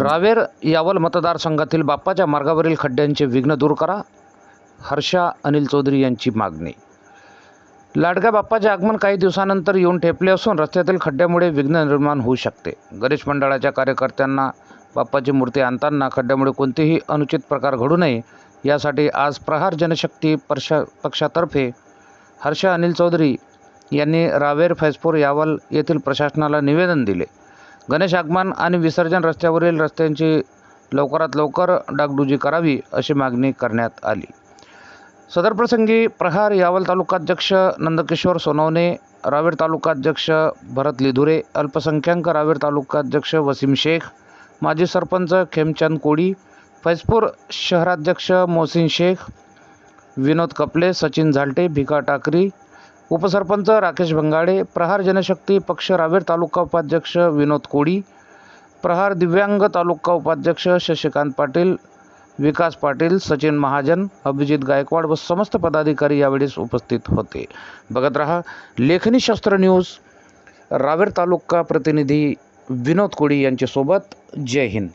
रावेर यावल मतदारसंघातील बाप्पाच्या मार्गावरील खड्ड्यांचे विघ्न दूर करा. हर्षा अनिल चौधरी यांची मागणी. लाडक्या बाप्पाचे आगमन काही दिवसानंतर येऊन ठेपले असून रस्त्यातील खड्ड्यामुळे विघ्न निर्माण होऊ शकते. गणेश मंडळाच्या कार्यकर्त्यांना बाप्पाची मूर्ती आणताना खड्ड्यामुळे कोणतेही अनुचित प्रकार घडू नये यासाठी आज प्रहार जनशक्ती पक्षा पक्षातर्फे हर्षा अनिल चौधरी यांनी रावेर फैजपूर यावल येथील प्रशासनाला निवेदन दिले. गणेश आगमन आणि विसर्जन रस्त्यावरील रस्त्यांची लवकरात लवकर डागडुजी करावी अशी मागणी करण्यात आली. सदर प्रसंगी प्रहार यावल तालुकाध्यक्ष नंदकिशोर सोनवणे रावेर तालुकाध्यक्ष भरत लिधुरे अल्पसंख्याक रावेर तालुकाध्यक्ष वसीम शेख माजी सरपंच खेमचंद कोडी फैजपूर शहराध्यक्ष मोहसिन शेख विनोद कपले सचिन झालटे भिका टाकरी उपसरपंच राकेश भंगाडे प्रहार जनशक्ती पक्ष रावेर तालुका उपाध्यक्ष विनोद कोडी प्रहार दिव्यांग तालुका उपाध्यक्ष शशिकांत पाटील विकास पाटील सचिन महाजन अभिजित गायकवाड व समस्त पदाधिकारी यावेळेस उपस्थित होते. बघत रहा लेखनी शस्त्र न्यूज रावेर तालुका प्रतिनिधी विनोद कोडी यांच्यासोबत. जय हिंद.